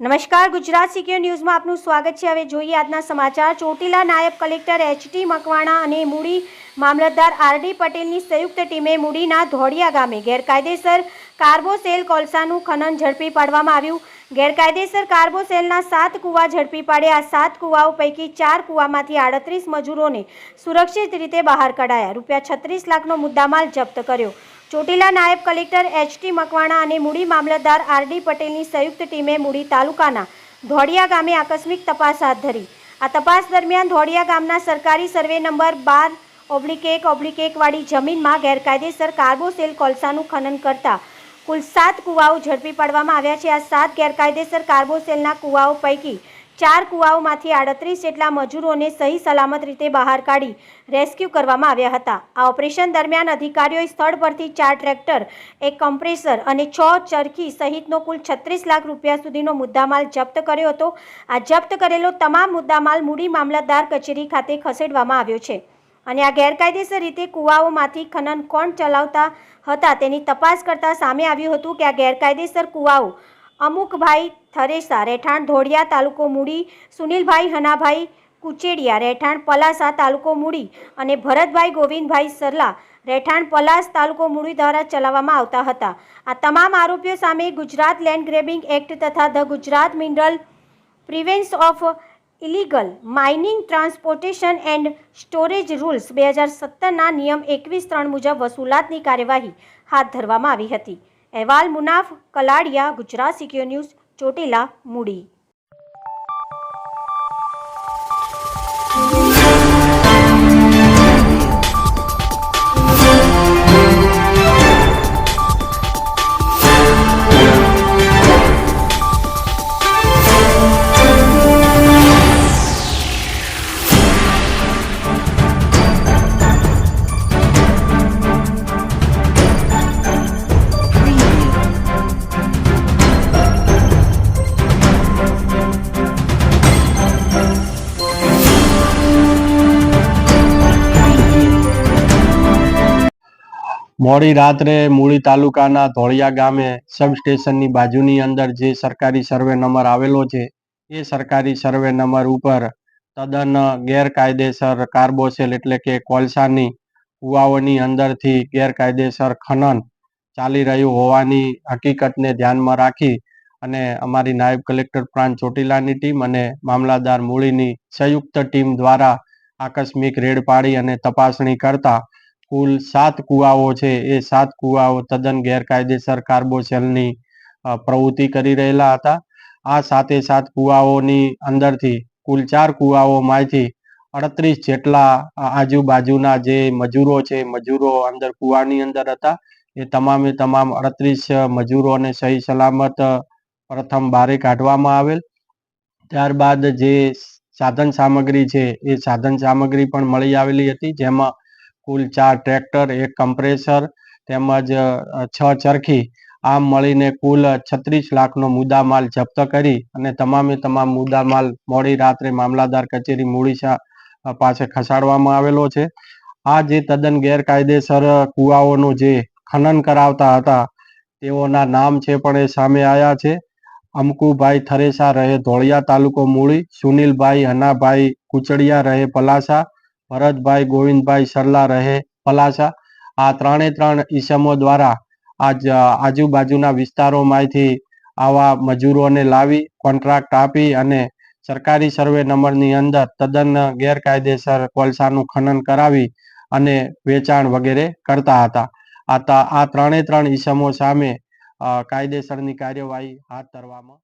નમસ્કાર, ગુજરાત સિક્યોર ન્યૂઝમાં આપનું સ્વાગત છે. હવે જોઈએ આજના સમાચાર. ચોટીલા નાયબ કલેક્ટર એચટી મકવાણા અને મૂડી મામલતદાર આરડી પટેલની સંયુક્ત ટીમે મૂડીના ધોળિયા ગામે ગેરકાયદેસર કાર્બોસેલ કોલસાનું ખનન ઝડપી પાડવામાં આવ્યું. ગેરકાયદેસર કાર્બોસેલના સાત કૂવા ઝડપી પાડ્યા સાત કૂવાઓ પૈકી ચાર કૂવામાંથી આડત્રીસ મજૂરોને સુરક્ષિત રીતે બહાર કઢાયા. રૂપિયા છત્રીસ લાખનો મુદ્દામાલ જપ્ત કર્યો. ચોટીલા નાયબ કલેક્ટર એચટી મકવાણા અને મૂડી મામલતદાર આરડી પટેલની સંયુક્ત ટીમે મૂડી તાલુકાના ધોડિયા ગામે આકસ્મિક તપાસ હાથ ધરી. આ તપાસ દરમિયાન ધોડિયા ગામના સરકારી સર્વે નંબર બાર ઓબ્લિક એક ઓબ્લિક એકવાળી જમીનમાં ગેરકાયદેસર કાર્બોસેલ કોલસાનું ખનન કરતા કુલ સાત કૂવાઓ ઝડપી પાડવામાં આવ્યા છે. આ સાત ગેરકાયદેસર કાર્બોસેલના કૂવાઓ પૈકી ચાર કૂવાઓમાંથી આડત્રીસ જેટલા મજૂરોને સહી સલામત રીતે બહાર કાઢી રેસ્ક્યુ કરવામાં આવ્યા હતા. આ ઓપરેશન દરમિયાન અધિકારીઓએ સ્થળ પરથી ચાર ટ્રેક્ટર, એક કમ્પ્રેસર અને છ ચરખી સહિતનો કુલ છત્રીસ લાખ રૂપિયા સુધીનો મુદ્દામાલ જપ્ત કર્યો હતો. આ જપ્ત કરેલો તમામ મુદ્દામાલ મૂડી મામલતદાર કચેરી ખાતે ખસેડવામાં આવ્યો છે અને આ ગેરકાયદેસર રીતે કૂવાઓમાંથી ખનન કોણ ચલાવતા હતા તેની તપાસ કરતા સામે આવ્યું હતું કે આ ગેરકાયદેસર કૂવાઓ અમુકભાઈ થરેસા, રહેઠાણ ધોળિયા તાલુકો મૂડી, સુનિલભાઈ હનાભાઈ કુચેડિયા, રહેઠાણ પલાસા તાલુકો મૂડી અને ભરતભાઈ ગોવિંદભાઈ સરલા, રહેઠાણ પલાસ તાલુકો મૂડી દ્વારા ચલાવવામાં આવતા હતા. આ તમામ આરોપીઓ સામે ગુજરાત લેન્ડ ગ્રેબિંગ એક્ટ તથા the Gujarat mineral prevention of illegal mining transportation and storage rules બે હજાર સત્તરના નિયમ એકવીસ ત્રણ મુજબ વસૂલાતની કાર્યવાહી હાથ ધરવામાં આવી હતી. અહેવાલ મુનાફ કલાડિયા ગુજરાત સિક્યોર ન્યૂઝ ચોટીલા મૂડી. મોડી રાત્રે મૂળી તાલુકાના ધોળિયા ગામે સબસ્ટેશનની બાજુની અંદર જે સરકારી સર્વે નંબર આવેલો છે, એ સરકારી સર્વે નંબર ઉપર તદ્દન ગેરકાયદેસર કાર્બોસેલ એટલે કે કોલસાની કુવાઓની અંદરથી ગેરકાયદેસર ખનન ચાલી રહ્યું હોવાની હકીકતને ધ્યાનમાં રાખી અને અમારી નાયબ કલેક્ટર પ્રાંત ચોટીલાની ટીમ અને મામલાદાર મૂળીની સંયુક્ત ટીમ દ્વારા આકસ્મિક રેડ પાડી અને તપાસણી કરતા કુલ સાત કુવાઓ છે. એ સાત કુવાઓ તદ્દન ગેરકાયદેસર કાર્બોસેલની પ્રવૃત્તિ કરી રહેલા હતા. આ સાતે સાત કુવાઓની અંદરથી કુલ ચાર કુવાઓમાંથી અડત્રીસ જેટલા આજુબાજુના જે મજૂરો છે, મજૂરો અંદર કુવાની અંદર હતા. એ તમામે તમામ અડત્રીસ મજૂરોને સહી સલામત પ્રથમ બારે કાઢવામાં આવેલ. ત્યારબાદ જે સાધન સામગ્રી છે, એ સાધન સામગ્રી પણ મળી આવેલી હતી. જેમાં કુલ ચાર ટ્રેક્ટર, એક કમ્પ્રેસર તેમજ છ ચરખી. આમ મળીને કુલ છત્રીસ લાખનો મુદ્દામાલ જપ્ત કરી અને તમામે તમામ મુદ્દામાલ મોડી રાત્રે મામલાદાર કચેરી મૂળીસા પાસે ખસાડવામાં આવેલો છે. આ જે તદ્દન ગેરકાયદેસર કુવાઓનું જે ખનન કરાવતા હતા, તેઓના નામ છે પણ એ સામે આવ્યા છે. અમકુભાઈ થરેસા રહે ધોળિયા તાલુકો મૂળી, સુનિલભાઈ હનાભાઈ કુચડિયા રહે પલાસા ભરતભાઈ, ગોવિંદભાઈ સરલા રહે પલાસા. આ ત્રણે ત્રણ ઈસમો દ્વારા આજ, આજુબાજુના વિસ્તારોમાંથી આવા મજૂરોને લાવી કોન્ટ્રાક્ટ આપી અને સરકારી સર્વે નંબરની અંદર તદ્દન ગેરકાયદેસર કોલસાનું ખનન કરાવી અને વેચાણ વગેરે કરતા હતા. આ ત્રણે ત્રણ ઈસમો સામે કાયદેસરની કાર્યવાહી હાથ ધરવામાં